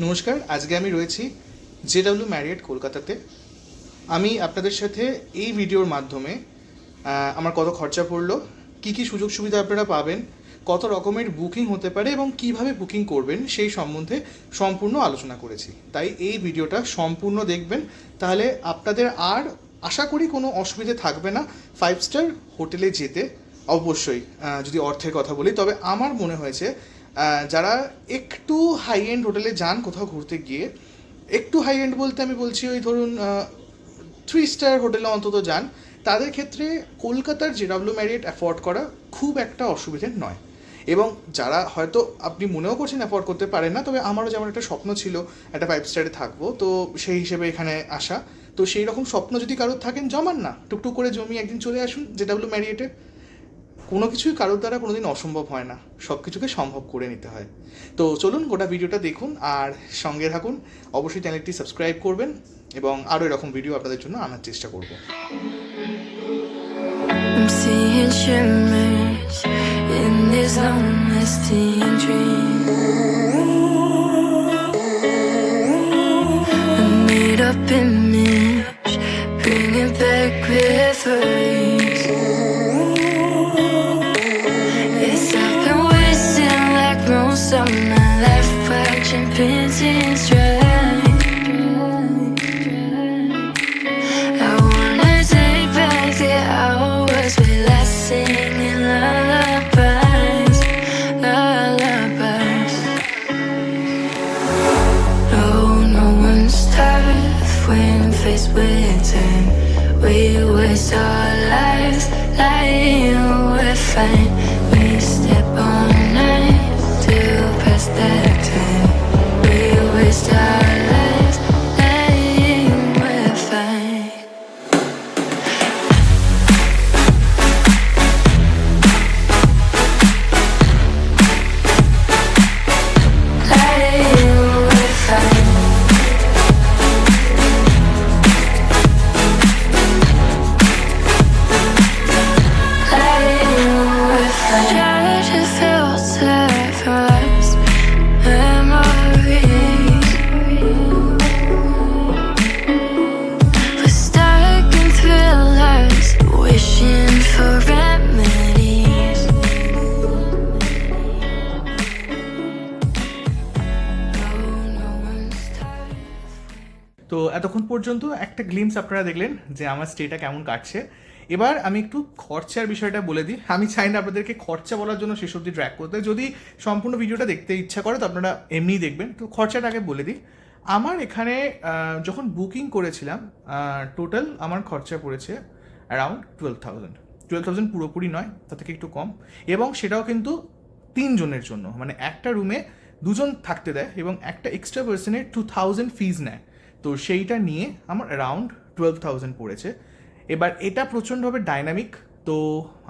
নমস্কার, আজকে আমি রয়েছি জে জেডাব্লিউ ম্যারিয়েট কলকাতাতে। আমি আপনাদের সাথে এই ভিডিওর মাধ্যমে আমার কত খরচা পড়ল, কী কী সুযোগ সুবিধা আপনারা পাবেন, কত রকমের বুকিং হতে পারে এবং কীভাবে বুকিং করবেন সেই সম্বন্ধে সম্পূর্ণ আলোচনা করেছি। তাই এই ভিডিওটা সম্পূর্ণ দেখবেন, তাহলে আপনাদের আর আশা করি কোনো অসুবিধে থাকবে না ফাইভ স্টার হোটেলে যেতে অবশ্যই যদি অর্থের কথা বলি। তবে আমার মনে হয়েছে যারা একটু হাই এন্ড হোটেলে যান কোথাও ঘুরতে গিয়ে, একটু হাই এন্ড বলতে আমি বলছি ওই ধরুন থ্রি স্টার হোটেলে অন্তত যান, তাদের ক্ষেত্রে কলকাতার জেডাব্লিউ ম্যারিয়েট অ্যাফোর্ড করা খুব একটা অসুবিধের নয়। এবং যারা হয়তো আপনি মনেও করছেন অ্যাফোর্ড করতে পারেন না, তবে আমারও যেমন একটা স্বপ্ন ছিল, একটা ফাইভ স্টারে থাকব, তো সেই হিসেবে এখানে আসা। তো সেই রকম স্বপ্ন যদি কারোর থাকেন, জমান না। টুকটুক করে জমি একদিন চলে আসুন জেডাব্লিউ ম্যারিয়েটে কোনো কিছুই কারোর দ্বারা কোনোদিন অসম্ভব হয় না। সব কিছুকে সম্ভব করে নিতে হয়। তো চলুন গোটা ভিডিওটা দেখুন আর সঙ্গে থাকুন। অবশ্যই চ্যানেলটি সাবস্ক্রাইব করবেন এবং আরও এরকম ভিডিও আপনাদের জন্য আনার চেষ্টা করব। I'm in image, bringing back memories. Yes, find এতক্ষণ পর্যন্ত একটা গ্লিমস আপনারা দেখলেন যে আমার স্টেটা কেমন কাটছে। এবার আমি একটু খরচার বিষয়টা বলে দিই। আমি চাই না আপনাদেরকে খরচা বলার জন্য শেষ অবধি ট্র্যাক করতে। যদি সম্পূর্ণ ভিডিওটা দেখতে ইচ্ছা করে, তো আপনারা এমনিই দেখবেন। তো খরচাটা আগে বলে দিই। আমার এখানে যখন বুকিং করেছিলাম টোটাল আমার খরচা পড়েছে around twelve thousand twelve thousand পুরোপুরি নয়, তার থেকে একটু কম। এবং সেটাও কিন্তু তিনজনের জন্য। মানে একটা রুমে দুজন থাকতে দেয় এবং একটা এক্সট্রা পার্সনের টু থাউজেন্ড ফিজ নেয়। তো সেইটা নিয়ে আমার অ্যারাউন্ড টুয়েলভ থাউজেন্ড পড়েছে। এবার এটা প্রচণ্ডভাবে ডাইনামিক তো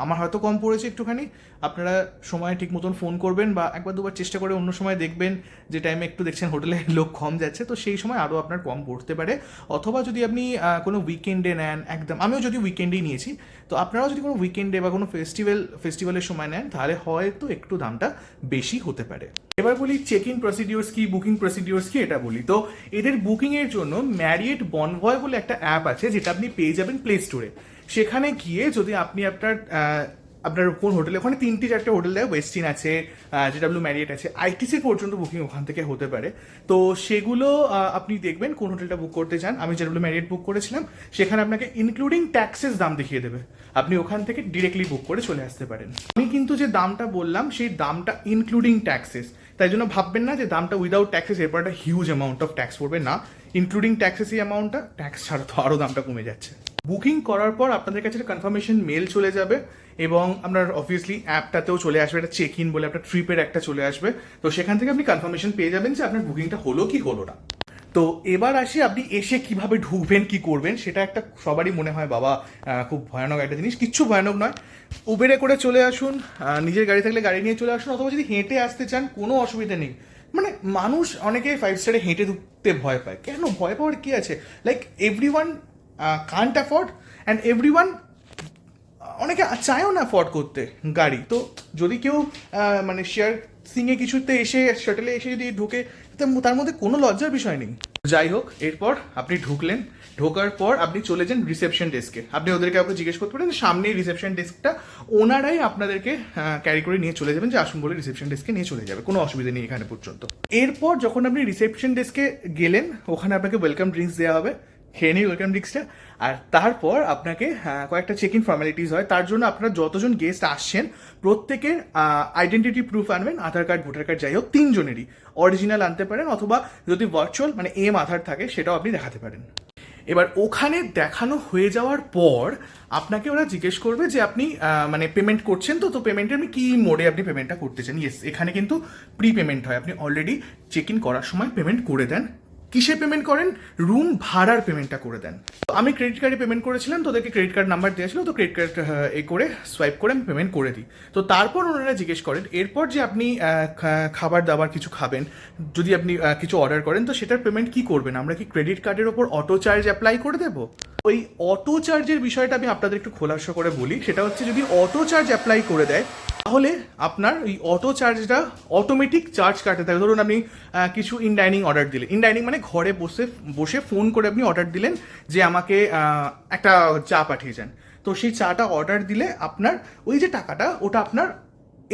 আমার হয়তো কম পড়েছে একটুখানি। আপনারা সময় ঠিক মতন ফোন করবেন বা একবার দুবার চেষ্টা করে অন্য সময় দেখবেন যে টাইমে একটু দেখছেন হোটেলে লোক কম যাচ্ছে, তো সেই সময় আরও আপনার কম পড়তে পারে। অথবা যদি আপনি কোনো উইকেন্ডে নেন, একদম আমিও যদি উইকেন্ডেই নিয়েছি, তো আপনারাও যদি কোনো উইকেন্ডে বা কোনো ফেস্টিভ্যাল ফেস্টিভ্যালের সময় নেন, তাহলে হয়তো একটু দামটা বেশি হতে পারে। এবার বলি চেক ইন প্রসিডিওর্স কি বুকিং প্রসিডিওর্স কি, এটা বলি। তো এদের বুকিংয়ের জন্য ম্যারিয়েট বনভয় বলে একটা অ্যাপ আছে, যেটা আপনি পেয়ে যাবেন প্লে স্টোরে সেখানে গিয়ে যদি আপনি আপনার আপনার কোন হোটেলে, ওখানে তিনটি চারটে হোটেল দেয় ওয়েস্টিন আছে জেডাব্লিউ ম্যারিয়েট আছে আইটিসি পর্যন্ত বুকিং ওখান থেকে হতে পারে। তো সেগুলো আপনি দেখবেন কোন হোটেলটা বুক করতে চান। আমি জেডাব্লিউ ম্যারিয়েট বুক করেছিলাম, সেখানে আপনাকে ইনক্লুডিং ট্যাক্সেস দাম দেখিয়ে দেবে। আপনি ওখান থেকে ডিরেক্টলি বুক করে চলে আসতে পারেন। আমি কিন্তু যে দামটা বললাম, সেই দামটা ইনক্লুডিং ট্যাক্সেস তাই জন্য ভাববেন না যে দামটা উইদাউট ট্যাক্সেস এরপর একটা হিউজ অ্যামাউন্ট অফ ট্যাক্স পড়বে। না ইনক্লুডিং ট্যাক্সেস এই অ্যামাউন্টটা ট্যাক্স ছাড়া তো আরও দামটা কমে যাচ্ছে। বুকিং করার পর আপনাদের কাছে একটা কনফার্মেশন মেল চলে যাবে এবং আপনার অবভিয়াসলি অ্যাপটাতেও চলে আসবে, একটা চেক ইন বলে একটা ট্রিপের একটা চলে আসবে। তো সেখান থেকে আপনি কনফার্মেশন পেয়ে যাবেন যে আপনার বুকিংটা হলো কি হলো না। তো এবার আসি আপনি এসে কীভাবে ঢুকবেন, কি করবেন, সেটা একটা সবারই মনে হয়, বাবা খুব ভয়ানক একটা জিনিস, কিচ্ছু ভয়ানক নয়। উবেরে করে চলে আসুন নিজের গাড়ি থাকলে গাড়ি নিয়ে চলে আসুন, অথবা যদি হেঁটে আসতে চান, কোনো অসুবিধা নেই। মানে মানুষ অনেকে ফাইভ স্টারে হেঁটে ঢুকতে ভয় পায়। কেন? ভয় পাওয়ার কি আছে? Like everyone can't afford and everyone অনেকে চায়ও না অ্যাফোর্ড করতে গাড়ি। তো যদি কেউ মানে শেয়ার সিংয়ে কিছুতে এসে শাটেলে এসে যদি ঢুকে তার মধ্যে কোনো লজ্জার বিষয় নেই। যাই হোক, এরপর আপনি ঢুকলেন। ঢোকার পর আপনি চলে যান রিসেপশন ডেস্কে আপনি ওদেরকে আপনি জিজ্ঞেস করতে পারেন সামনে রিসেপশন ডেস্কটা ওনারাই আপনাদেরকে ক্যারি করে নিয়ে চলে যাবেন, যে আসুন বলে রিসেপশন ডেস্কে নিয়ে চলে যাবে। কোনো অসুবিধা নেই এখানে পর্যন্ত। এরপর যখন আপনি রিসেপশন ডেস্কে গেলেন, ওখানে আপনাকে ওয়েলকাম ড্রিঙ্কস দেওয়া হবে। খেয়ে নিই ওয়েলকাম ড্রিঙ্কসটা। আর তারপর আপনাকে কয়েকটা চেক ইন ফর্মালিটিস হয়। তার জন্য আপনারা যতজন গেস্ট আসছেন, প্রত্যেকের আইডেন্টিটি প্রুফ আনবেন, আধার কার্ড ভোটার কার্ড যাই হোক, তিনজনেরই। অরিজিনাল আনতে পারেন অথবা যদি ভার্চুয়াল মানে এম আধার থাকে, সেটাও আপনি দেখাতে পারেন। এবার ওখানে দেখানো হয়ে যাওয়ার পর আপনাকে ওরা জিজ্ঞেস করবে যে আপনি মানে পেমেন্ট করছেন তো তো পেমেন্টের আপনি কি মোডে আপনি পেমেন্টটা করতে চান? ইয়েস এখানে কিন্তু প্রি পেমেন্ট হয়। আপনি অলরেডি চেক ইন করার সময় পেমেন্ট করে দেন। কিসে পেমেন্ট করেন? রুম ভাড়ার পেমেন্টটা করে দেন। তো আমি ক্রেডিট কার্ডে পেমেন্ট করেছিলাম তোদেরকে ক্রেডিট কার্ড নাম্বার দিয়েছিল তো ক্রেডিট কার্ড এ করে সোয়াইপ করে আমি পেমেন্ট করে দিই। তো তারপর ওনারা জিজ্ঞেস করেন, এরপর যে আপনি খাবার দাবার কিছু খাবেন, যদি আপনি কিছু অর্ডার করেন, তো সেটার পেমেন্ট কি করবেন? আমরা কি ক্রেডিট কার্ডের ওপর অটো চার্জ অ্যাপ্লাই করে দেবো? ওই অটো চার্জের বিষয়টা আমি আপনাদের একটু খোলাসা করে বলি। সেটা হচ্ছে যদি অটো চার্জ অ্যাপ্লাই করে দেয়, তাহলে আপনার ওই অটো চার্জটা অটোমেটিক চার্জ কাটতে থাকে। ধরুন আপনি কিছু ইন ডাইনিং অর্ডার দিলেন। ইন ডাইনিং মানে ঘরে বসে বসে ফোন করে আপনি অর্ডার দিলেন যে আমাকে একটা চা পাঠিয়ে যান। তো সেই চাটা অর্ডার দিলে আপনার, ওই যে টাকাটা, ওটা আপনার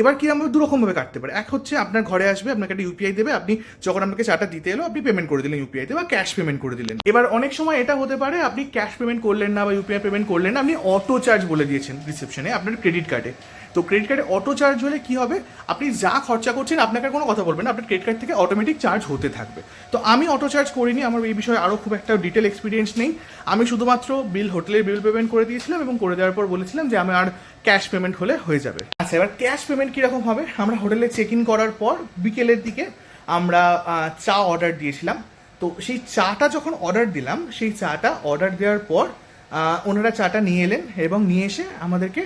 এবার কি আমরা দুরকমভাবে কাটতে পারে? এক হচ্ছে আপনার ঘরে আসবে, আপনাকে একটা ইউপিআই দেবে, আপনি যখন আপনাকে চাটা দিতে এলো, আপনি পেমেন্ট করে দিলেন ইউপিআইতে বা ক্যাশ পেমেন্ট করে দিলেন। এবার অনেক সময় এটা হতে পারে, আপনি ক্যাশ পেমেন্ট করলেন না বা ইউপিআই পেমেন্ট করলেন না, আপনি অটো চার্জ বলে দিয়েছেন রিসেপশনে আপনার ক্রেডিট কার্ডে তো ক্রেডিট কার্ডে অটো চার্জ হলে কি হবে? আপনি যা খরচা করছেন, আপনাকে কোনো কথা বলবেন না। আপনার ক্রেডিট কার্ড থেকে অটোমেটিক চার্জ হতে থাকবে। তো আমি অটো চার্জ করিনি, আমার এই বিষয়ে আরও খুব একটা ডিটেল এক্সপিরিয়েন্স নেই। আমি শুধুমাত্র বিল হোটেলের বিল পেমেন্ট করে দিয়েছিলাম এবং করে দেওয়ার পর বলেছিলাম যে আমি আর ক্যাশ পেমেন্ট হলে হয়ে যাবে। আচ্ছা এবার ক্যাশ পেমেন্ট কীরকম হবে? আমরা হোটেলে চেক ইন করার পর বিকেলের দিকে আমরা চা অর্ডার দিয়েছিলাম। তো সেই চাটা যখন অর্ডার দিলাম, সেই চাটা অর্ডার দেওয়ার পর ওনারা চাটা নিয়ে এলেন এবং নিয়ে এসে আমাদেরকে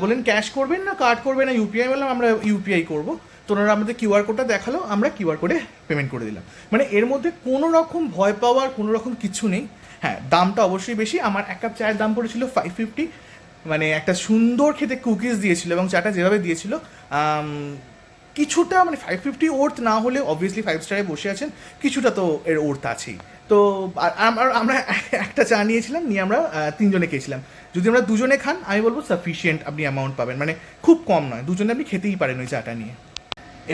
বললেন ক্যাশ করবেন না কার্ড করবেন না ইউপিআই বললাম, আমরা ইউপিআই করব। তো ওনারা আমাদের কিউআর কোডটা দেখাল, আমরা কিউআর কোডে পেমেন্ট করে দিলাম। মানে এর মধ্যে কোনো রকম ভয় পাওয়ার, কোনো রকম কিছু নেই। হ্যাঁ দামটা অবশ্যই বেশি। আমার এক কাপ চায়ের দাম পড়েছিল ফাইভ ফিফটি মানে একটা সুন্দর খেতে কুকিজ দিয়েছিল এবং চাটা যেভাবে দিয়েছিল কিছুটা মানে ফাইভ ফিফটি ওর্থ না হলে অবভিয়াসলি ফাইভ স্টারে বসে আছেন, কিছুটা তো এর ওর্থ আছেই। তো আমরা একটা চা নিয়েছিলাম, নিয়ে আমরা তিনজনে খেয়েছিলাম। যদি আমরা দুজনে খান, আমি বলব সাফিসিয়েন্ট আপনি অ্যামাউন্ট পাবেন। মানে খুব কম নয়, দুজনে আপনি খেতেই পারেন ওই চাটা নিয়ে।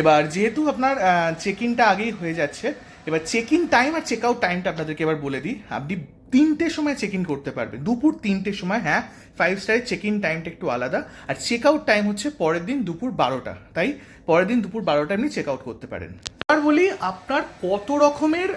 এবার যেহেতু আপনার চেক ইনটা আগেই হয়ে যাচ্ছে, এবার চেক ইন টাইম আর চেক আউট টাইমটা আপনাদেরকে এবার বলে দিই। আপনি তিনটের সময় চেক ইন করতে পারবেন। দুপুর তিনটের সময় হ্যাঁ ফাইভ স্টারের চেক ইন টাইমটা একটু আলাদা। আর চেক আউট টাইম হচ্ছে পরের দিন দুপুর বারোটা। তাই পরের দিন দুপুর বারোটা আপনি চেক আউট করতে পারেন। আর বলি আপনার কত রকমের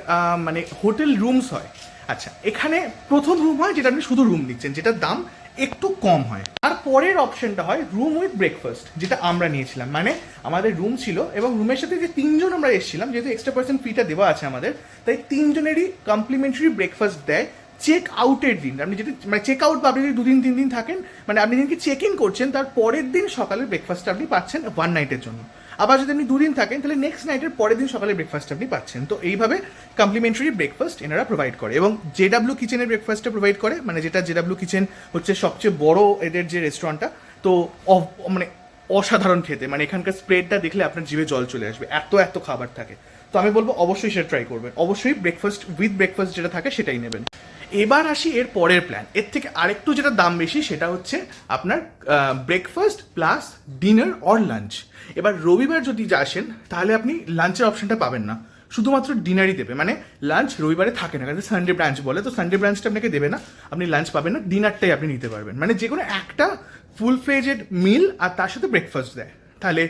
মানে হোটেল রুমস হয়। আচ্ছা এখানে প্রথম রুম হয় যেটা আপনি শুধু রুম নিচ্ছেন, যেটার দাম একটু কম হয়। আর পরের অপশনটা হয় রুম উইথ ব্রেকফাস্ট যেটা আমরা নিয়েছিলাম। মানে আমাদের রুম ছিল এবং রুমের সাথে যে তিনজন আমরা এসেছিলাম, যেহেতু এক্সট্রা পার্সেন্ট ফিটা দেওয়া আছে আমাদের, তাই তিনজনেরই কমপ্লিমেন্টারি ব্রেকফাস্ট দেয় চেক আউটের দিন। আপনি যদি মানে চেক আউট বা আপনি যদি দুদিন তিন দিন থাকেন মানে আপনি যেদিনকে চেক ইন করছেন, তার পরের দিন সকালের ব্রেকফাস্টটা আপনি পাচ্ছেন ওয়ান নাইটের জন্য। আবার যদি আপনি দুদিন থাকেন, তাহলে নেক্সট নাইটের পরের দিন সকালে ব্রেকফাস্ট আপনি পাচ্ছেন। তো এইভাবে কমপ্লিমেন্টারি ব্রেকফাস্ট এনারা প্রোভাইড করে এবং জেডাব্লিউ কিচেনের ব্রেকফাস্টটা প্রোভাইড করে মানে যেটা জে জেডাব্লিউ কিচেন হচ্ছে সবচেয়ে বড় এদের যে রেস্টুরেন্টটা তো মানে অসাধারণ খেতে। মানে এখানকার স্প্রেডটা দেখলে আপনার জিভে জল চলে আসবে। এত এত খাবার থাকে। তো আমি বলব অবশ্যই সেটা ট্রাই করবেন। অবশ্যই ব্রেকফাস্ট উইথ ব্রেকফাস্ট যেটা থাকে সেটাই নেবেন। এবার আসি এর পরের প্ল্যান এর থেকে আরেকটু যেটা দাম বেশি সেটা হচ্ছে আপনার breakfast plus dinner or lunch এবার রবিবার যদি আসেন, তাহলে আপনি লাঞ্চের অপশনটা পাবেন না। শুধুমাত্র ডিনারই দেবে। মানে লাঞ্চ রবিবারে থাকে না। কারণ সানডে ব্রাঞ্চ বলে। তো সানডে ব্রাঞ্চটা আপনাকে দেবে না। আপনি লাঞ্চ পাবেন না। ডিনারটাই আপনি নিতে পারবেন। মানে যে কোনো একটা ফুল ফ্লেজেড মিল আর তার সাথে ব্রেকফাস্ট দেয়। তাহলে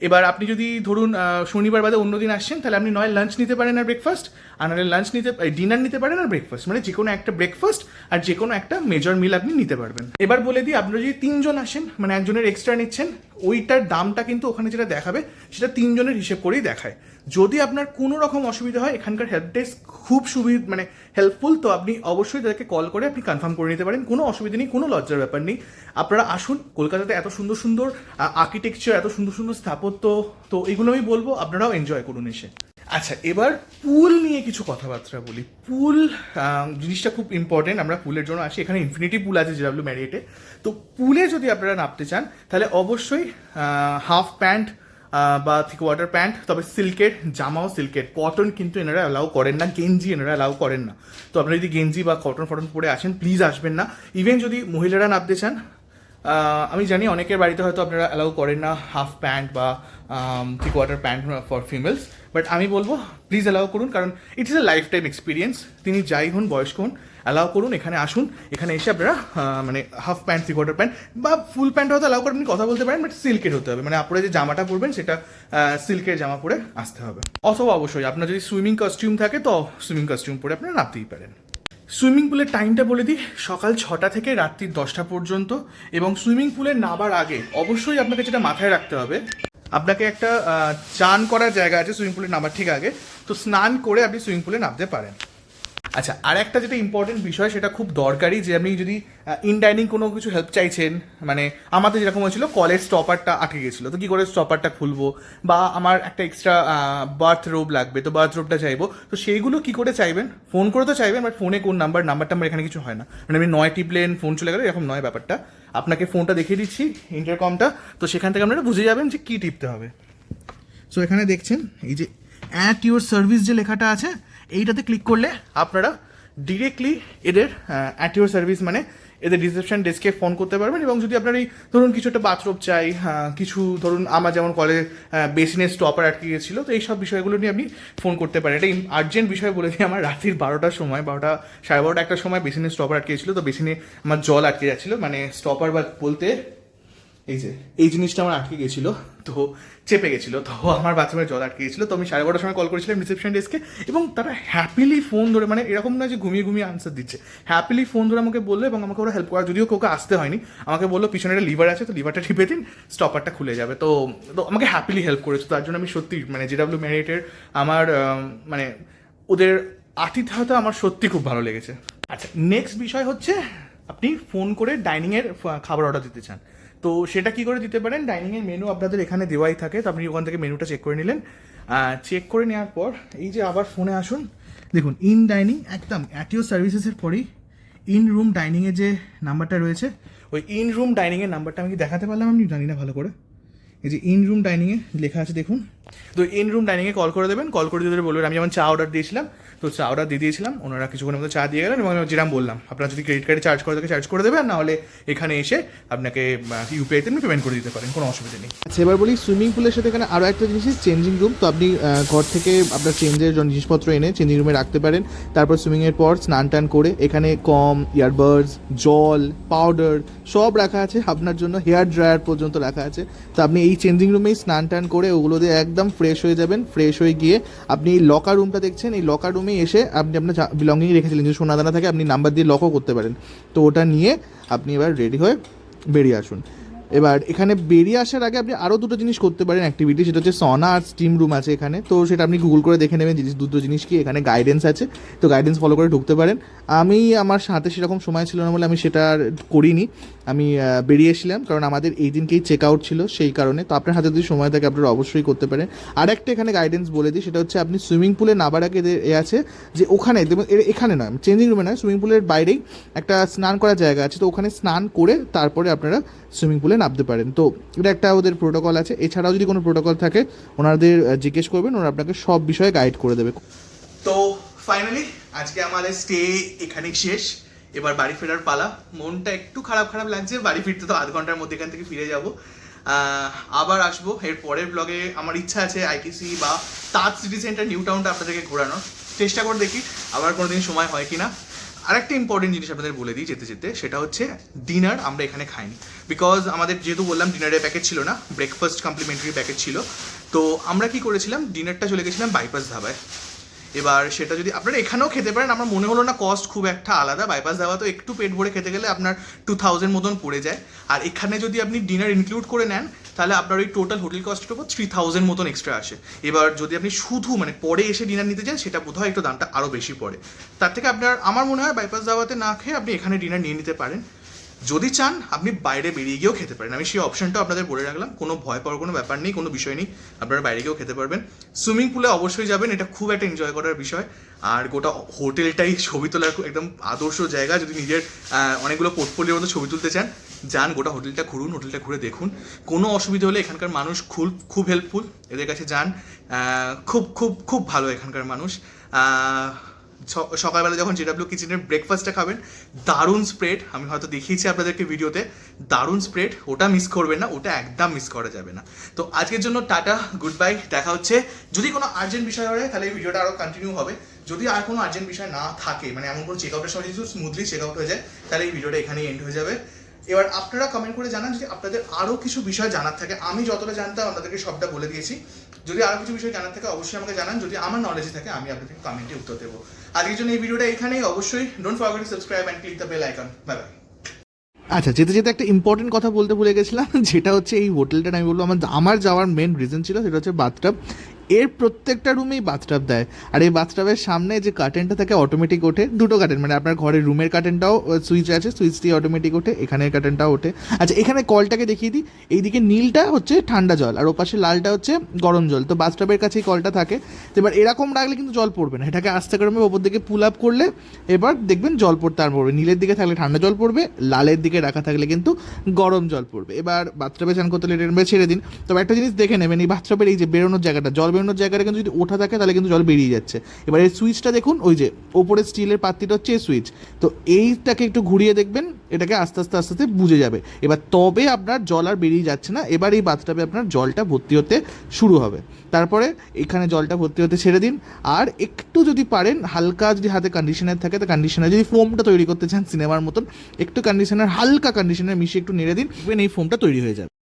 এবার আপনি যদি ধরুন শনিবার বাদে অন্য দিন আসছেন তাহলে আপনি নয় লাঞ্চ নিতে পারেন আর ব্রেকফাস্ট আর নাহলে লাঞ্চ নিতে ডিনার নিতে পারেন আর ব্রেকফাস্ট মানে যে কোনো একটা ব্রেকফাস্ট আর যে কোনো একটা মেজর মিল আপনি নিতে পারবেন। এবার বলে দিই, আপনারা যদি তিনজন আসেন মানে একজনের এক্সট্রা নিচ্ছেন ওইটার দামটা কিন্তু ওখানে যেটা দেখাবে, সেটা তিনজনের হিসেব করেই দেখায়। যদি আপনার কোনো রকম অসুবিধা হয়, এখানকার হেল্প ডেস্ক খুব সুবিধ মানে হেল্পফুল তো আপনি অবশ্যই তাদেরকে কল করে আপনি কনফার্ম করে নিতে পারেন। কোনো অসুবিধা নেই, কোনো লজ্জার ব্যাপার নেই। আপনারা আসুন, কলকাতাতে এত সুন্দর সুন্দর আর্কিটেকচার এত সুন্দর সুন্দর স্থাপত্য, তো এগুলো আমি বলব, আপনারাও এনজয় করুন এসে। আচ্ছা এবার পুল নিয়ে কিছু কথাবার্তা বলি। পুল জিনিসটা খুব ইম্পর্টেন্ট আমরা পুলের জন্য আসি। এখানে ইনফিনিটি পুল আছে জেডাব্লিউ ম্যারিয়েটে তো পুলে যদি আপনারা নামতে চান, তাহলে অবশ্যই হাফ প্যান্ট বা থিক ওয়াটার প্যান্ট তবে সিল্কের জামাও সিল্কের কটন কিন্তু এনারা অ্যালাউ করেন না, গেঞ্জি এনারা অ্যালাউ করেন না। তো আপনারা যদি গেঞ্জি বা কটন ফটন পরে আসেন প্লিজ আসবেন না। ইভেন যদি মহিলারা নামতে চান আমি জানি অনেকের বাড়িতে হয়তো আপনারা অ্যালাউ করেন না হাফ প্যান্ট বা three quarter pant for females but আমি বলব প্লিজ অ্যালাউ করুন, কারণ it is a lifetime experience তিনি যাই হন, বয়স্ক হন অ্যালাউ করুন, এখানে আসুন, এখানে এসে আপনারা মানে half pant three quarter pant বা ফুল প্যান্ট হয়তো অ্যালাউ করে আপনি কথা বলতে পারেন বাট সিল্কের হতে হবে। মানে আপনারা যে জামাটা পরবেন, সেটা সিল্কের জামা পরে আসতে হবে। অথবা অবশ্যই আপনার যদি সুইমিং কস্টিউম থাকে, তো সুইমিং কস্টিউম পরে আপনারা নামতেই পারেন। সুইমিং পুলের টাইমটা বলে দিই, সকাল ছটা থেকে রাত্রি দশটা পর্যন্ত এবং সুইমিং পুলে নাবার আগে অবশ্যই আপনাকে যেটা মাথায় রাখতে হবে, আপনাকে একটা চান করার জায়গা আছে সুইমিং পুলে নামার ঠিক আগে, তো স্নান করে আপনি সুইমিং পুলে নামতে পারেন। আচ্ছা আর একটা যেটা ইম্পর্টেন্ট বিষয়, সেটা খুব দরকারি যে আপনি যদি ইন ডাইনিং কোনো কিছু হেল্প চাইছেন মানে আমাদের যেরকম হয়েছিল কলেজ স্টপারটা আটকে গেছিল। তো কী করে স্টপারটা খুলবো? বা আমার একটা এক্সট্রা বার্থ রোব লাগবে, তো বার্থ রোবটা চাইব। তো সেইগুলো কী করে চাইবেন? ফোন করে তো চাইবেন বাট ফোনে কোন নাম্বার নাম্বার টাম্বার এখানে কিছু হয় না। মানে আপনি নয় টিপলেন ফোন চলে গেলে, এরকম নয় ব্যাপারটা। আপনাকে ফোনটা দেখিয়ে দিচ্ছি ইন্টারকমটা তো সেখান থেকে আপনারা বুঝে যাবেন যে কী টিপতে হবে। সো এখানে দেখছেন, এই যে অ্যাট ইউর সার্ভিস যে লেখাটা আছে এইটাতে ক্লিক করলে আপনারা ডিরেক্টলি এদের অ্যাট ইউর সার্ভিস মানে এদের রিসেপশন ডেস্কে ফোন করতে পারবেন এবং যদি আপনার এই ধরুন কিছু একটা বাথরুম চাই হ্যাঁ, কিছু ধরুন আমার যেমন কলেজে বেসিনের স্টপার আটকে গেছিল তো এইসব বিষয়গুলো নিয়ে আপনি ফোন করতে পারেন। এটা আর্জেন্ট বিষয় বলে দিই আমার রাত্রির বারোটার সময় বারোটা সাড়ে বারোটা একটার সময় বেসিনের স্টপার আটকে গেছিল তো বেসিনে আমার জল আটকে যাচ্ছিল মানে স্টপার বা বলতে এই যে এই জিনিসটা আমার আটকে গেছিল তো চেপে গেছিল। তো আমার বাথরুমের জল আটকে গেছিল তো আমি সাড়ে বারোটার সময় কল করেছিলাম রিসেপশন ডেস্কে এবং তারা হ্যাপিলি ফোন ধরে মানে এরকম না যে ঘুমিয়ে ঘুমিয়ে আনসার দিচ্ছে। হ্যাপিলি ফোন ধরে আমাকে বলল এবং আমাকে ওরা হেল্প করা যদিও কাউকে আসতে হয়নি আমাকে বলল পিছনে একটা লিভার আছে তো লিভারটা টিপে দিন স্টপারটা খুলে যাবে। তো তো আমাকে হ্যাপিলি হেল্প করেছে তার জন্য আমি সত্যি মানে জেডাব্লিউ ম্যারিটের আমার মানে ওদের আতিথেয়তা আমার সত্যি খুব ভালো লেগেছে। আচ্ছা। নেক্সট বিষয় হচ্ছে আপনি ফোন করে ডাইনিংয়ের খাবার অর্ডার দিতে চান। তো সেটা কি করে দিতে পারেন? ডাইনিংয়ের মেনু আপনাদের এখানে দেওয়াই থাকে। তো আপনি ওখান থেকে মেনুটা চেক করে নিলেন। চেক করে নেওয়ার পর এই যে আবার ফোনে আসুন। দেখুন ইন ডাইনিং একদম অ্যাটিও সার্ভিসেসের পরই ইন রুম ডাইনিংয়ে যে নাম্বারটা রয়েছে, ওই ইন রুম ডাইনিংয়ের নাম্বারটা আমি কি দেখাতে পারলাম? আমি জানি না ভালো করে। এই যে ইন রুম ডাইনিংয়ে লেখা আছে, দেখুন। তো ইন রুম ডাইনিংয়ে কল করে দেবেন কল করে দিয়ে বলবেন, আমি যেমন চা অর্ডার দিয়েছিলাম, তো চা অর্ডার দিয়ে দিয়েছিলাম, ওনারা কিছুক্ষণের মধ্যে চা দিয়ে গেলেন এবং যেরকম বললাম, আপনার যদি ক্রেডিট কার্ডে চার্জ করে থাকে চার্জ করে দেবেন না হলে এখানে এসে আপনাকে ইউপিআইতে আপনি পেমেন্ট করে দিতে পারেন, কোনো অসুবিধা নেই। আচ্ছা এবার বলি সুইমিং পুলের সাথে এখানে আরও একটা জিনিস চেঞ্জিং রুম তো আপনি ঘর থেকে আপনার চেঞ্জের জিনিসপত্র এনে চেঞ্জিং রুমে রাখতে পারেন, তারপর সুইমিংয়ের পর স্নান টান করে এখানে কম ইয়ারবাডস জল পাউডার সব রাখা আছে, আপনার জন্য হেয়ার ড্রায়ার পর্যন্ত রাখা আছে, তো আপনি এই চেঞ্জিং রুমেই স্নান টান করে ওগুলো দিয়ে একদম ফ্রেশ হয়ে যাবেন ফ্রেশ হয়ে গিয়ে আপনি এই লকার রুমটা দেখছেন, এই লকার রুমে এসে আপনি আপনার বিলঙ্গিং রেখেছিলেন যে সোনাদানা থাকে আপনি নাম্বার দিয়ে লকও করতে পারেন। তো ওটা নিয়ে আপনি এবার রেডি হয়ে বেরিয়ে আসুন। এবার এখানে বেরিয়ে আসার আগে আপনি আরও দুটো জিনিস করতে পারেন অ্যাক্টিভিটি সেটা হচ্ছে সনা আর স্টিম রুম আছে এখানে। তো সেটা আপনি গুগল করে দেখে নেবেন জিনিস দুটো জিনিস কি এখানে গাইডেন্স আছে। তো গাইডেন্স ফলো করে ঢুকতে পারেন। আমি আমার সাথে সেরকম সময় ছিল না বলে আমি সেটা করিনি। আমি আহ, বেরিয়ে এসেছিলাম কারণ আমাদের এই দিনকেই চেক আউট ছিল সেই কারণে। তো আপনার হাতে যদি সময় থাকে আপনারা অবশ্যই করতে পারেন। আর একটা এখানে গাইডেন্স বলে দিই সেটা হচ্ছে আপনি সুইমিং পুলে নাবার আগে এ আছে যে ওখানে এখানে নয় চেঞ্জিং রুমে নয় সুইমিং পুলের বাইরেই একটা স্নান করার জায়গা আছে। তো ওখানে স্নান করে তারপরে আপনারা সুইমিং পুলে নামতে পারেন। তো এটা একটা ওদের প্রোটোকল আছে। এছাড়াও যদি কোনো প্রোটোকল থাকে, ওনাদের জিজ্ঞেস করবেন, ওরা আপনাকে সব বিষয়ে গাইড করে দেবে। তো ফাইনালি আজকে আমাদের স্টে এখানেই শেষ। এবার বাড়ি ফেরার পালা। মনটা একটু খারাপ খারাপ লাগছে। বাড়ি ফিরতে তো আধ ঘণ্টার মধ্যে এখান থেকে ফিরে যাব। আবার আসব। এর পরের ব্লগে আমার ইচ্ছা আছে আইটিসি বা তাজ সিটি সেন্টার নিউ টাউনটা আপনাদেরকে ঘোরানোর। চেষ্টা করে দেখি, আবার কোনোদিন সময় হয় কিনা। আরেকটা ইম্পর্টেন্ট জিনিস আপনাদের বলে দিই যেতে যেতে, সেটা হচ্ছে ডিনার আমরা এখানে খাইনি। বিকজ আমাদের যেহেতু বললাম ডিনারের প্যাকেজ ছিল না ব্রেকফাস্ট কমপ্লিমেন্টারি প্যাকেজ ছিল, তো আমরা কি করেছিলাম ডিনারটা চলে গেছিলাম বাইপাস ধাবায়। এবার সেটা যদি আপনারা এখানেও খেতে পারেন, আমার মনে হলো না কস্ট খুব একটা আলাদা। বাইপাস ধাবা তো একটু পেট ভরে খেতে গেলে আপনার টু থাউজেন্ড মতন পড়ে যায়। আর এখানে যদি আপনি ডিনার ইনক্লুড করে নেন তাহলে আপনার ওই টোটাল হোটেল কস্টের উপর থ্রি থাউজেন্ড মতন এক্সট্রা আসে। এবার যদি আপনি শুধু মানে পরে এসে ডিনার নিতে চান, সেটা বোধহয় একটু দামটা আরও বেশি পড়ে। তার থেকে আপনার, আমার মনে হয় বাইপাস দাওয়াতে না খেয়ে আপনি এখানে ডিনার নিয়ে নিতে পারেন। যদি চান, আপনি বাইরে বেরিয়ে গিয়েও খেতে পারেন। আমি সেই অপশনটাও আপনাদের বলে রাখলাম। কোনো ভয় পাওয়ার কোনো ব্যাপার নেই, কোনো বিষয় নেই। আপনারা বাইরে গিয়েও খেতে পারবেন। সুইমিং পুলে অবশ্যই যাবেন। এটা খুব একটা এনজয় করার বিষয়। আর গোটা হোটেলটাই ছবি তোলার একদম আদর্শ জায়গা। যদি নিজের অনেকগুলো পোর্টফোলিওর মতো ছবি তুলতে চান, যান, গোটা হোটেলটা ঘুরুন হোটেলটা ঘুরে দেখুন। কোনো অসুবিধা হলে এখানকার মানুষ খুব খুব হেল্পফুল এদের কাছে যান। খুব খুব খুব ভালো এখানকার মানুষ। সকালবেলা যখন জেডাব্লিউ কিচেনের ব্রেকফাস্টটা খাবেন, দারুণ স্প্রেড আমি হয়তো দেখিয়েছি আপনাদেরকে ভিডিওতে দারুণ স্প্রেড ওটা মিস করবেন না, ওটা একদম মিস করা যাবে না। তো আজকের জন্য টাটা গুড বাই দেখা হচ্ছে। যদি কোনো আর্জেন্ট বিষয় হয়, তাহলে এই ভিডিওটা আরও কন্টিনিউ হবে। যদি আর কোনো আর্জেন্ট বিষয় না থাকে মানে এমন কোনো চেক আউটের সময় যদি স্মুথলি চেক আউট হয়ে যায়, তাহলে এই ভিডিওটা এখানেই এন্ড হয়ে যাবে। এবার আপনারা কমেন্ট করে জানান যদি আপনাদের আরও কিছু বিষয় জানার থাকে। আমি যতটা জানতাম, আপনাদেরকে সবটা বলে দিয়েছি। যদি আরও কিছু বিষয় জানার থাকে, অবশ্যই আমাকে জানান। যদি আমার নলেজে থাকে, আমি আপনাদেরকে কমেন্টে উত্তর দেবো। আজকের জন্য এই ভিডিওটা এখানেই। অবশ্যই don't forget to subscribe and click the bell icon bye bye আচ্ছা যেতে যেতে একটা ইম্পর্টেন্ট কথা বলতে ভুলে গেছিলাম, যেটা হচ্ছে এই হোটেলটা আমি বলব আমার যাওয়ার মেন রিজন ছিল, সেটা হচ্ছে বাথটাব এর প্রত্যেকটা রুমেই বাথটাব দেয়। আর এই বাথটাবের সামনে যে কার্টেনটা থাকে অটোমেটিক ওঠে। দুটো কার্টেন মানে আপনার ঘরের রুমের কার্টেনটাও সুইচ আছে সুইচ দিয়ে অটোমেটিক ওঠে, এখানের কার্টেনটাও ওঠে। আচ্ছা এখানে কলটাকে দেখিয়ে দিই। এইদিকে নীলটা হচ্ছে ঠান্ডা জল, আর ওপাশে লালটা হচ্ছে গরম জল। তো বাথটাবের কাছে এই কলটা থাকে। তো এবার এরকম রাখলে কিন্তু জল পড়বে না। এটাকে আস্তে করে ওপর দিকে পুল আপ করলে এবার দেখবেন জল পড়তে আর পড়বে নীলের দিকে থাকলে ঠান্ডা জল পড়বে, লালের দিকে রাখা থাকলে কিন্তু গরম জল পড়বে। এবার বাথটাবে চান করতে ছেড়ে দিন। তবে একটা জিনিস দেখে নেবেন, এই বাথটাবের এই যে বেরোনোর জায়গাটা, জল বেরোনোর জায়গাটা কিন্তু যদি ওঠা থাকে, তাহলে কিন্তু জল বেরিয়ে যাচ্ছে। এবার এই সুইচটা দেখুন, ওই যে ওপরে স্টিলের পাত্রিটা হচ্ছে সুইচ। তো এইটাকে একটু ঘুরিয়ে দেখবেন, এটাকে আস্তে আস্তে আস্তে আস্তে বুঝে যাবে। এবার তবে আপনার জল আর বেরিয়ে যাচ্ছে না, এবার এই বাথটাবে আপনার জলটা ভর্তি হতে শুরু হবে। তারপরে এখানে জলটা ভর্তি হতে ছেড়ে দিন। আর একটু যদি পারেন, হালকা যদি হাতে কন্ডিশনার থাকে, তো কন্ডিশনার যদি ফোমটা তৈরি করতে চান সিনেমার মতন, একটু কন্ডিশনার হালকা কন্ডিশনার মিশিয়ে একটু নেড়ে দিন এই ফোমটা তৈরি হয়ে যাবে।